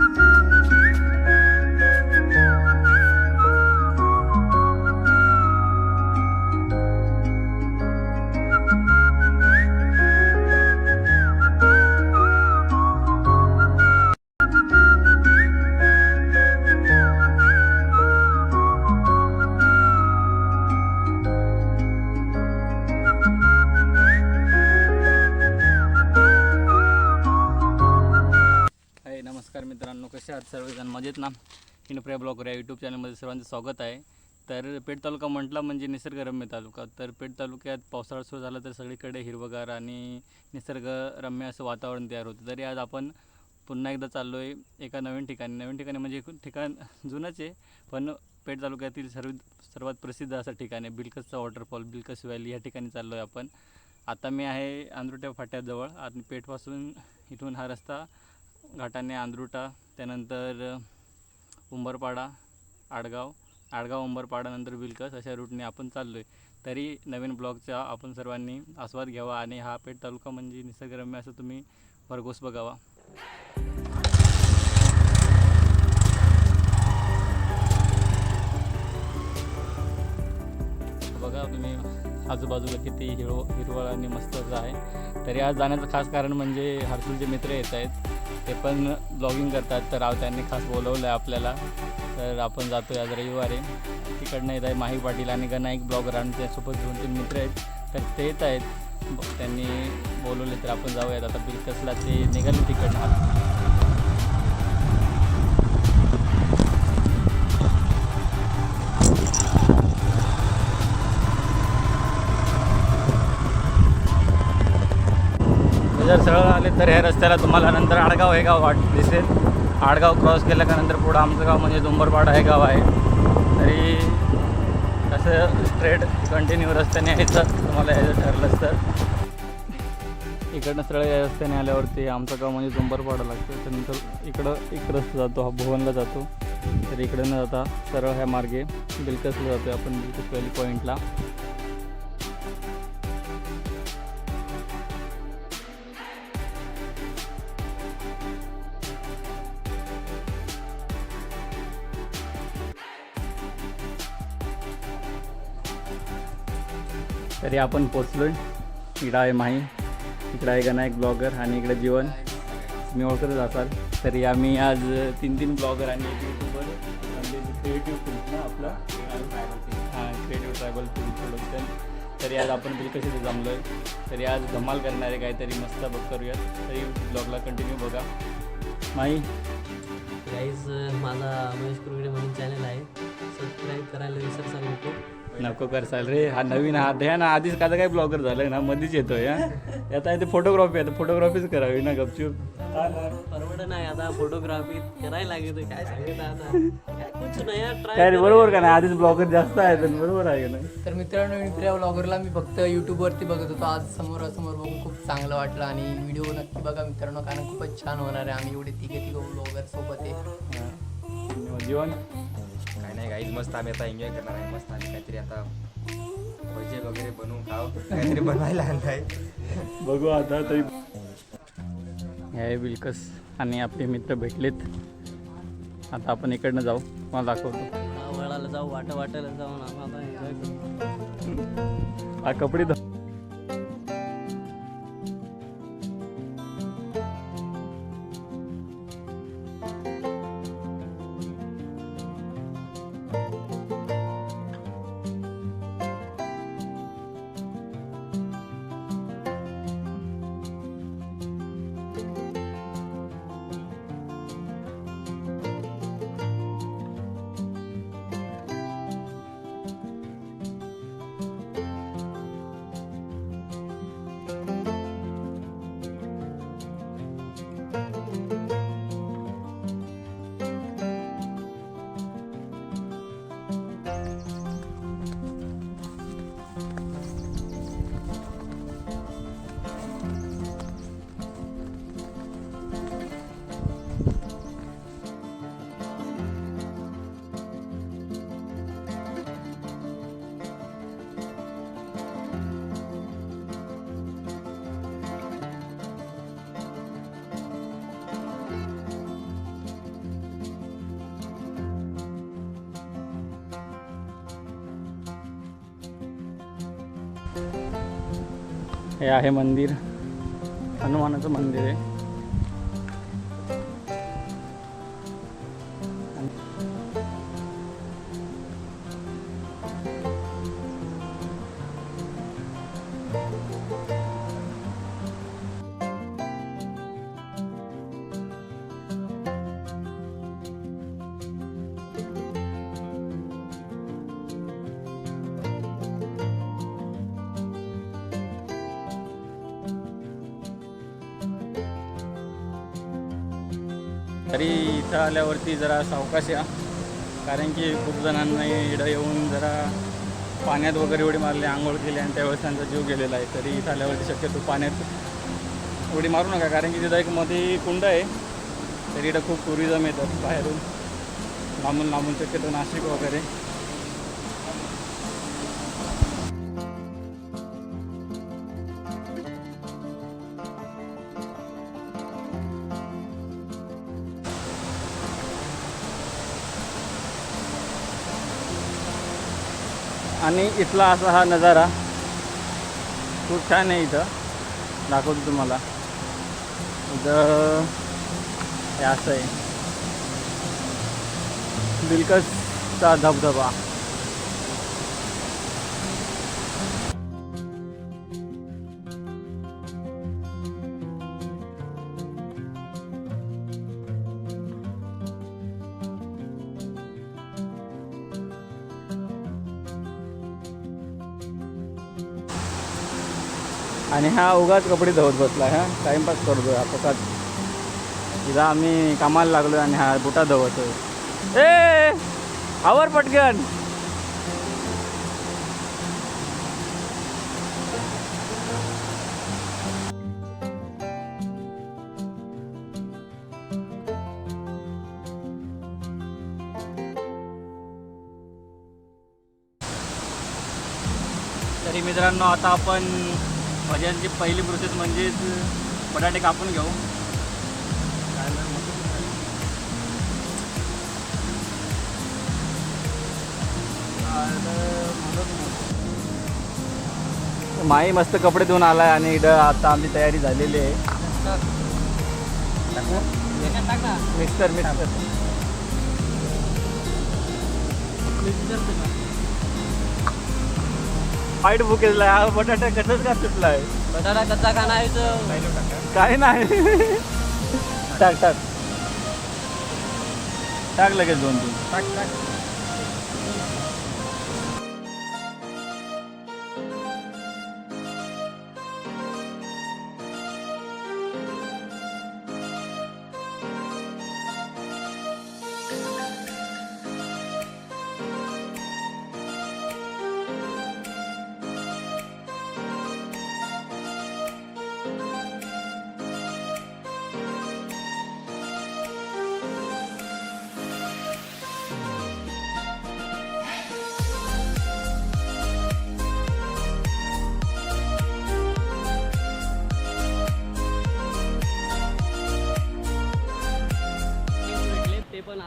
हाय कसे आहात सर्वजण? मजेत ना? इनप्रिया ब्लॉगर या यूट्यूब चॅनलमध्ये सर्वांचं स्वागत आहे. तर पेठ तालुका म्हटला म्हणजे निसर्गरम्य तालुका. तर पेठ तालुक्यात पावसाळा सुरू झाला तर सगळीकडे हिरवगार आणि निसर्गरम्य असं वातावरण तयार होतं. तरी आज आपण पुन्हा एकदा चाललो आहे एका नवीन ठिकाणी. नवीन ठिकाणी म्हणजे एक ठिकाण जुनंच आहे पण पेठ तालुक्यातील सर्व सर्वात प्रसिद्ध असं ठिकाण आहे. बिलकसचा वॉटरफॉल बिलकस व्हॅली या ठिकाणी चाललो आहे आपण. आता मी आहे आंद्रोट्या फाट्याजवळ. आणि पेठपासून इथून हा रस्ता घाटाने आंध्रुटा त्यानंतर उंबरपाडा आडगाव. आडगाव उंबरपाडा नंतर विलकस अशा रूटने आपण चाललो आहे तरी नवीन ब्लॉगचा आपण सर्वांनी आस्वाद घ्यावा आणि हा पेठ तालुका म्हणजे निसर्गरम्य असं तुम्ही भरघोस बघावा. आजूबाजूला किती हिरव हिरवळ आणि मस्त असं आहे. तरी आज जाण्याचं खास कारण म्हणजे हर्सूलचे मित्र येत आहेत. ते पण ब्लॉगिंग करतात. तर राव त्यांनी खास बोलवलं आहे आपल्याला. तर आपण जातो आज रविवारी. तिकडनं येत आहे माही पाटील आणि गणाईक ब्लॉगर आणि त्यासोबत दोन तीन मित्र आहेत. तर ते येत आहेत. त्यांनी बोलवले तर आपण जाऊयात. आता बिलकसला ते निघाले तिकडनं. जर सरळ आले तर ह्या रस्त्याला तुम्हाला नंतर आडगाव हे गाव वाट दिसेल. आडगाव क्रॉस केल्यानंतर पुढं आमचं गाव म्हणजे डोंबरपाडा हे गाव आहे. तरी असं स्ट्रेट कंटिन्यू रस्त्याने यायचं तुम्हाला यायचं ठरलंच तर. इकडनं सरळ या रस्त्याने आल्यावरती आमचं गाव म्हणजे डोंबरपाडा लागतं. त्यानंतर इकडं इकडं रस्ता जातो हा भुवनला जातो. तर इकडं न जाता सरळ ह्या मार्गे बिलकसला जातो आपण बिलकस व्हॅली पॉईंटला तरी आपण पोचलो आहे इकडं आहे माही इकडं आहे गणायक ब्लॉगर आणि इकडे जीवन. मी ओळखतच असाल. तरी आम्ही आज तीन तीन ब्लॉगर आणि एक युट्यूबर म्हणजे क्रिएटिव्ह फिल्म ना आपला हां क्रिएटिव्ह ट्रायबल फिल्म प्रोडक्शन तरी आज आपण बिलकशी इथे जमलो आहे तरी आज धमाल करणार आहे काहीतरी मस्त बघ करूयात. तरी ब्लॉगला कंटिन्यू बघा. माही? गाईज माझा महेश कुरगडे म्हणून चॅनल आहे. सबस्क्राईब करायला विसर सांगतो नको कर चाल रे. हा नवीन हा ह्या ना आधीच का काय ब्लॉगर झालाय ना मधीच येतोय हा. आता इथे फोटोग्राफी आता फोटोग्राफीच करावी ना गपचूप. परवड नाही आता फोटोग्राफी करायला लागेल काय सांगितलं आता? काय बरोबर का नाही? आधीच ब्लॉगर जास्त आहेत आणि बरोबर आहे नाही? तर मित्रांनो मित्र ब्लॉगरला मी फक्त यूट्यूबवरती बघत होतो. आज समोरासमोर बघून खूप चांगलं वाटलं आणि व्हिडिओ नक्की बघा मित्रांनो कारण खूपच छान होणार आहे. आम्ही एवढे तिघे तिघं ब्लॉगर सोबत आहे. हा. जीवन. काय नाही गाईज मस्त आम्ही आता एन्जॉय करणार आहे. मस्त आम्ही काहीतरी आता भजे वगैरे बनवून खाऊ. काहीतरी बनवायला आणलाय. बघू आता तरी. हे आहे बिलकस आणि आपले मित्र भेटलेत. आता आपण इकडनं जाऊ. मला दाखवतो. वळाला जाऊ वाटा वाटायला जाऊन आम्हाला एन्जॉय करू. हा कपडे हे आहे मंदिर. हनुमानाचं मंदिर आहे. तरी इथं आल्यावरती जरा सावकाश या. कारण की खूप जणांना इडं येऊन जरा पाण्यात वगैरे उडी मारली आंघोळ केली आणि त्यावेळेस त्यांचा जीव गेलेला आहे. तरी इथं आल्यावरती शक्यतो पाण्यात उडी मारू नका कारण की तिथं एक मध्ये कुंड आहे. तरी इथं खूप टुरिझम येतात बाहेरून. लांबून लांबून शक्यतो नाशिक वगैरे. आणि इथला असा हा नजारा खूप छान आहे इथं. दाखवतो तुम्हाला. इथं हे असं आहे. दिलकसचा धबधबा. आणि हा उगाच कपडे धवत बसला हा. टाईमपास करतोय हा फक्त तिला आम्ही कामाला लागलो आणि हा बुटा धवतोय. ए आवर पटकन. तरी मित्रांनो आता आपण भज्यांची पहिली प्रोसेस म्हणजेच बटाटे कापून घेऊ. माई मस्त कपडे धुवून आहे आणि इकडं आता आमची तयारी झालेली आहे. मिक्सर मिक्सर वाईट बुकेजला हा बटाटा कसंच का सुटलाय? बटाटा कच्चा खाना आहे तर काय नाही. टाक टाक. टाक लगेच दोन तीन टाक टाक.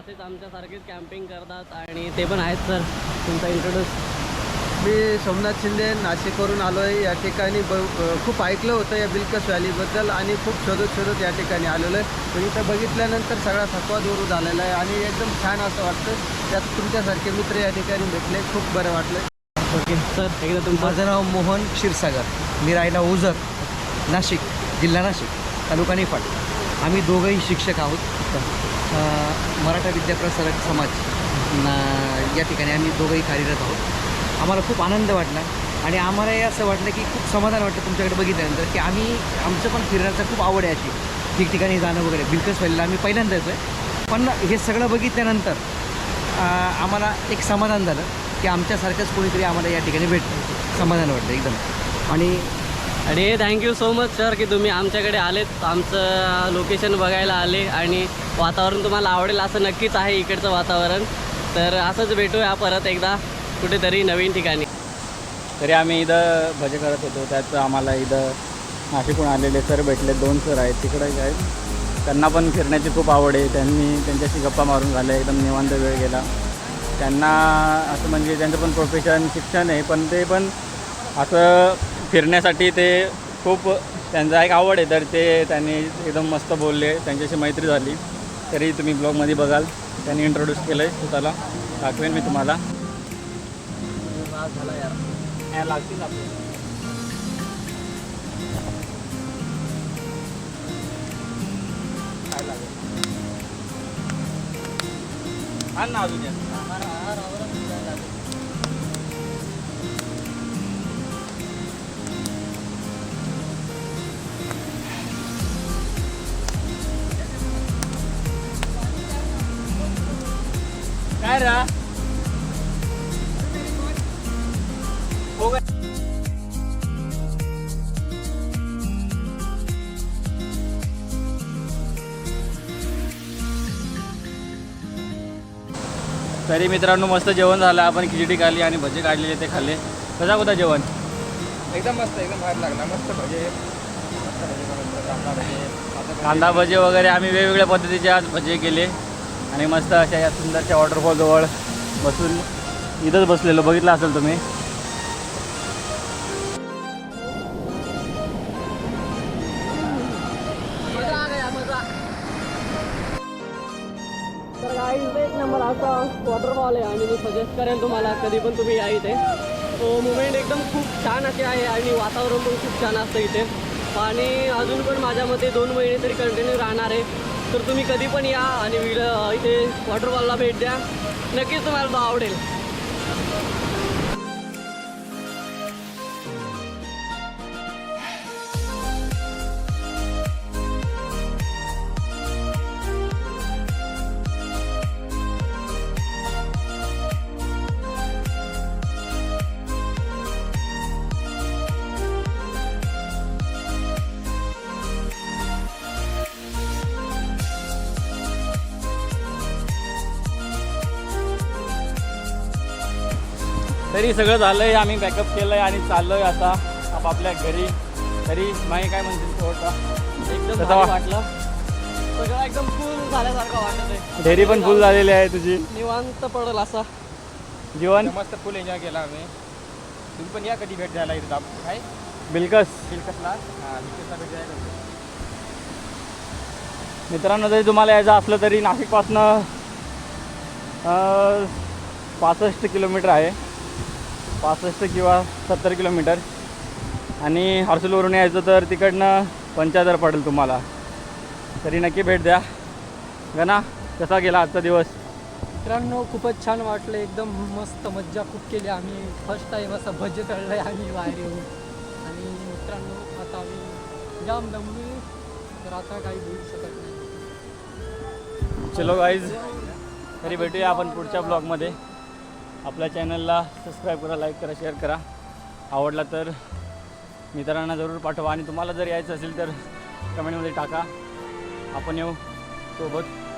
असेच आमच्यासारखेच कॅम्पिंग करतात आणि ते पण आहेत सर तुमचा इंट्रोड्यूस मी सोमनाथ शिंदे नाशिकवरून आलो आहे या ठिकाणी ब खूप ऐकलं होतं या बिलकस व्हॅलीबद्दल आणि खूप शोधत शोधत या ठिकाणी आलेलो आहे. पण इथं बघितल्यानंतर सगळा थकवा दूर झालेला आहे आणि एकदम छान असं वाटतं त्यात तुमच्यासारखे मित्र या ठिकाणी भेटले. खूप बरं वाटलं ओके सर एकदा तुमचं माझं नाव मोहन क्षीरसागर. मी राहिला ओझर नाशिक जिल्हा नाशिक तालुका निफाड. आम्ही दोघंही शिक्षक आहोत. मराठा विद्याप्रसारक समाज ना या ठिकाणी आम्ही दोघंही कार्यरत आहोत. आम्हाला खूप आनंद वाटला आणि आम्हालाही असं वाटलं की खूप समाधान वाटलं तुमच्याकडे बघितल्यानंतर की आम्ही आमचं पण फिरण्याचं खूप आवड आहे अशी. ठिकठिकाणी जाणं वगैरे बिलकस व्हायला आम्ही पहिल्यांदाच आहे. पण हे सगळं बघितल्यानंतर आम्हाला एक समाधान झालं की आमच्यासारखंच कोणीतरी आम्हाला या ठिकाणी भेटतं समाधान वाटलं एकदम. आणि आणि थँक्यू सो मच सर की तुम्ही आमच्याकडे आलेत. आमचं लोकेशन बघायला आले आणि वातावरण तुम्हाला आवडेल असं नक्कीच आहे इकडचं वातावरण. तर असंच भेटूया परत एकदा कुठेतरी नवीन ठिकाणी. तरी आम्ही इथं भजे करत होतो. त्यात आम्हाला इथं नाशिकहून आलेले सर भेटले दोन सर आहेत. तिकडे आहेत. त्यांना पण फिरण्याची खूप आवड आहे. त्यांनी त्यांच्याशी गप्पा मारून झाल्या. एकदम निवांत वेळ गेला. त्यांना असं म्हणजे त्यांचं पण प्रोफेशन शिक्षण आहे. पण ते पण असं फिरण्यासाठी ते खूप त्यांचा एक आवड आहे. तर ते त्यांनी एकदम मस्त बोलले. त्यांच्याशी मैत्री झाली. तरी तुम्ही ब्लॉगमध्ये बघाल. त्यांनी इंट्रोड्यूस केलं आहे स्वतःला. दाखवेन मी तुम्हाला. अजून काय रा? तरी मित्रांनो मस्त जेवण झालं. आपण खिचडी खाल्ली आणि भजी काढलेले ते खाल्ले. कसा होता जेवण? एकदम मस्त एकदम भारी लागला. मस्त भजे. कांदा भजी वगैरे आम्ही वेगवेगळ्या पद्धतीचे आज भजी केले. आणि मस्त अशा या सुंदरच्या वॉटरफॉलजवळ बसून इथंच बसलेलो. बघितलं असेल तुम्ही. तर एक नंबर असा वॉटरफॉल आहे आणि मी सजेस्ट करेन तुम्हाला कधी पण तुम्ही या इथे. तो मुवमेंट एकदम खूप छान असे आहे आणि वातावरण पण खूप छान असतं इथे. पाणी अजून पण माझ्या मते दोन महिने तरी कंटिन्यू राहणार आहे. तर तुम्ही कधी पण या आणि इथे वॉटरफॉलला भेट द्या. नक्कीच तुम्हाला तो आवडेल. तरी सगळं झालं आहे आम्ही बॅकअप केलं आहे आणि चाललो आहे आता आपापल्या घरी. तरी माही काय म्हणतील थोडं एकदम वाटलं. सगळं एकदम फुल झाल्यासारखं वाटत आहे ढेरी पण फुल झालेली आहे तुझी. निवांत पडेल असा. जीवन? मस्त फुल एन्जॉय केला आम्ही. तुम्ही पण या कधी भेट द्यायला इथं काय? बिलकस. बिलकसला? हां बिलकसला भेट द्यायला मित्रांनो जरी तुम्हाला यायचं असलं तरी नाशिकपासनं अं, पासष्ट किलोमीटर आहे. पासष्ट किंवा सत्तर किलोमीटर. आणि हर्सुलवरून यायचं तर तिकडनं पंच्याहत्तर पडेल तुम्हाला. तरी नक्की भेट द्या. गणा कसा गेला आजचा दिवस? मित्रांनो खूपच छान वाटलं. एकदम मस्त मज्जा खूप केली आम्ही. फर्स्ट टाईम असं भजे तळलं आहे आम्ही बाहेर येऊन. आणि मित्रांनो आता आम्ही जाम दमली तर आता काही बोलू शकत नाही. चलो गाईज तरी भेटूया आपण पुढच्या ब्लॉगमध्ये आपल्या चॅनलला सबस्क्राईब करा लाईक करा शेअर करा. आवडला तर मित्रांना जरूर पाठवा. आणि तुम्हाला जर यायचं असेल तर कमेंटमध्ये टाका. आपण येऊ सोबत.